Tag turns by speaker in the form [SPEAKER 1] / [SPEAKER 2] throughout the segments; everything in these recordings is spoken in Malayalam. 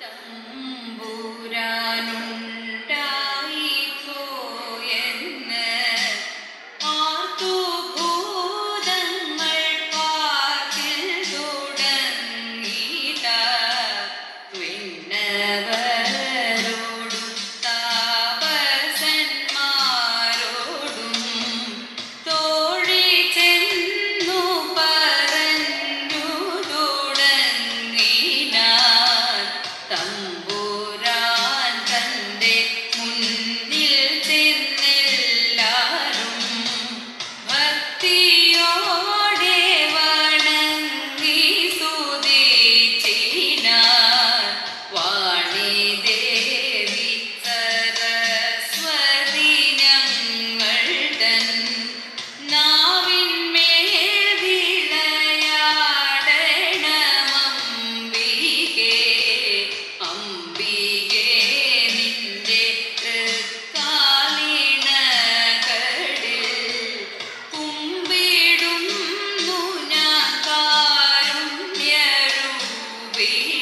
[SPEAKER 1] じ、waiting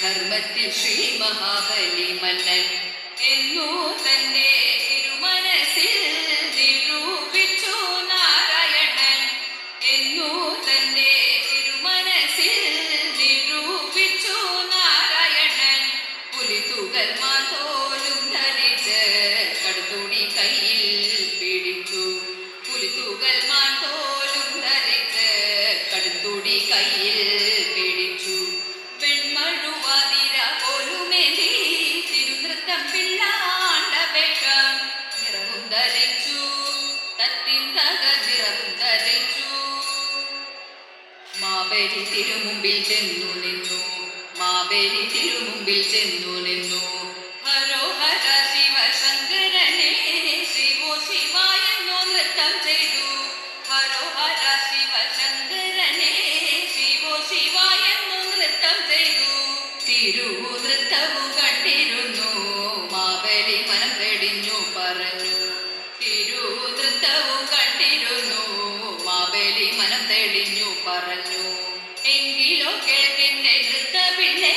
[SPEAKER 1] ധർമ്മത്തിൽ ശ്രീ മഹാബലി മന്നൻ എന്നോ തന്നെ മാബലി തിരുമുമ്പിൽ ചെന്നു നിന്നു. മാബലി തിരുമുമ്പിൽ ചെന്നു നിന്നു. ഹരോഹര ശിവശങ്കരനെ ശിവോ ശിവ നൃത്തം ചെയ്തു. ഹരോഹര ശിവശങ്കരനെ ശിവോ ശിവ നൃത്തം ചെയ്തു. തിരുവു നൃത്തവും കണ്ടിരുന്നു. മാബലി മനം വെടിഞ്ഞു പറഞ്ഞു. തിരുവു നൃത്തവും കണ്ടിരുന്നു. മാവേലി മനം തെളിഞ്ഞു പറഞ്ഞു. എങ്കിലോ കേട്ടിന്റെ നൃത്തമില്ലേ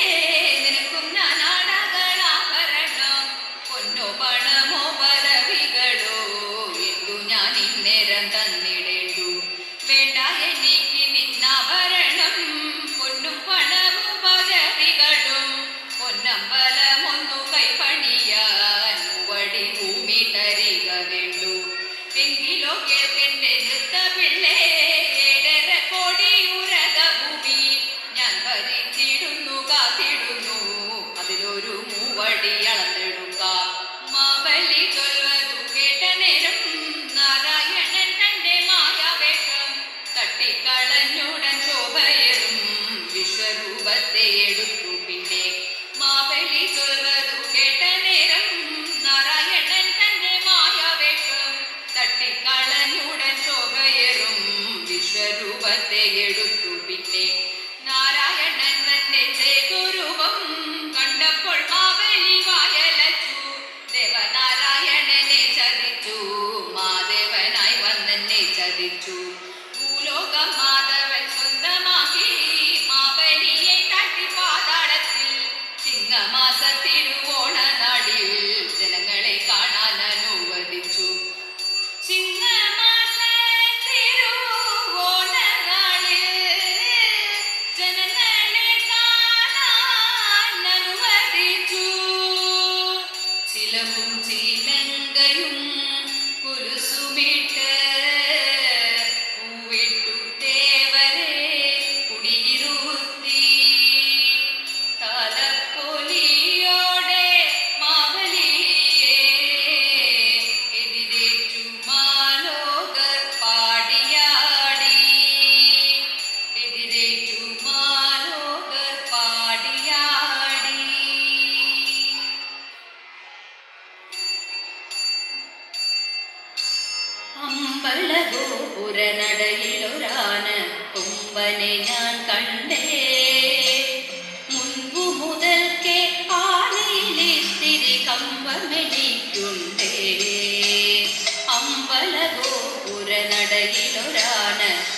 [SPEAKER 1] ഗോപുരനടയിലൊരാണ്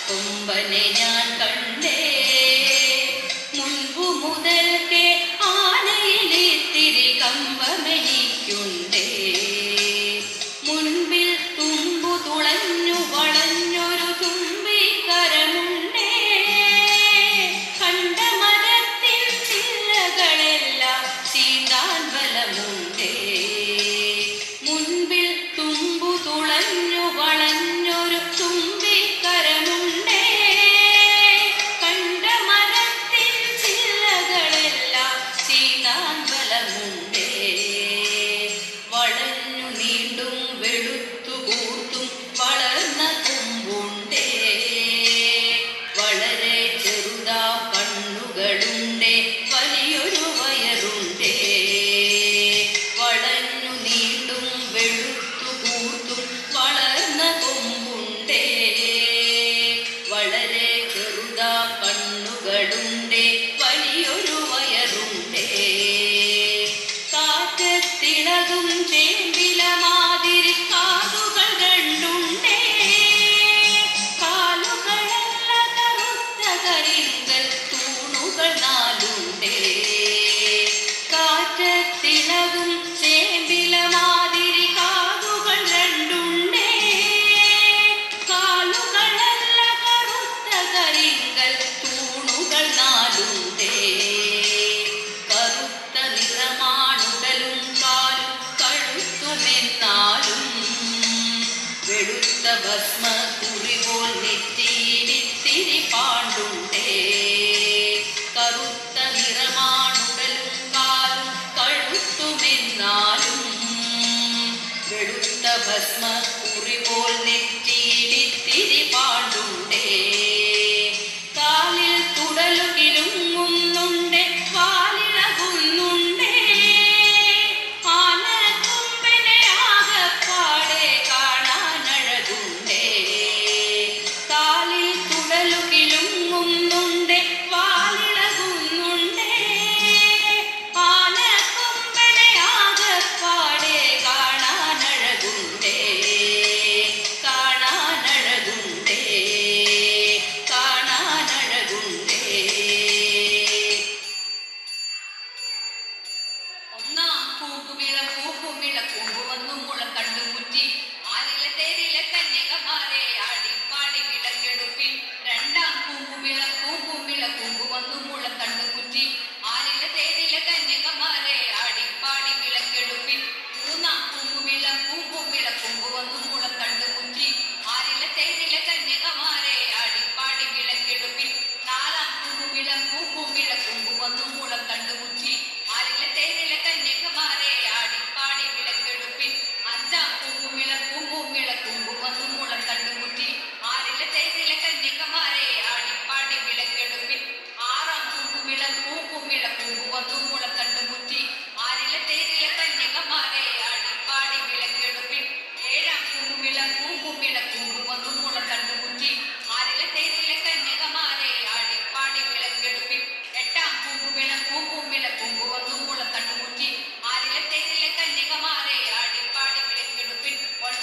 [SPEAKER 1] കൊമ്പനെ ഞാൻ കണ്ടു. ഭസ്മ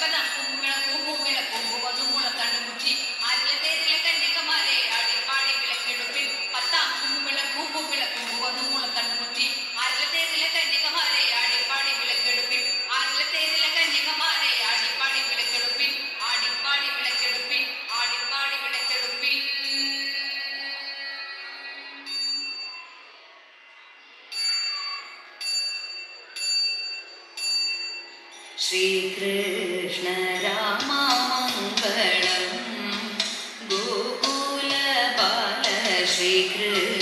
[SPEAKER 1] ก็หนักคุณเวลาคุก Krishna.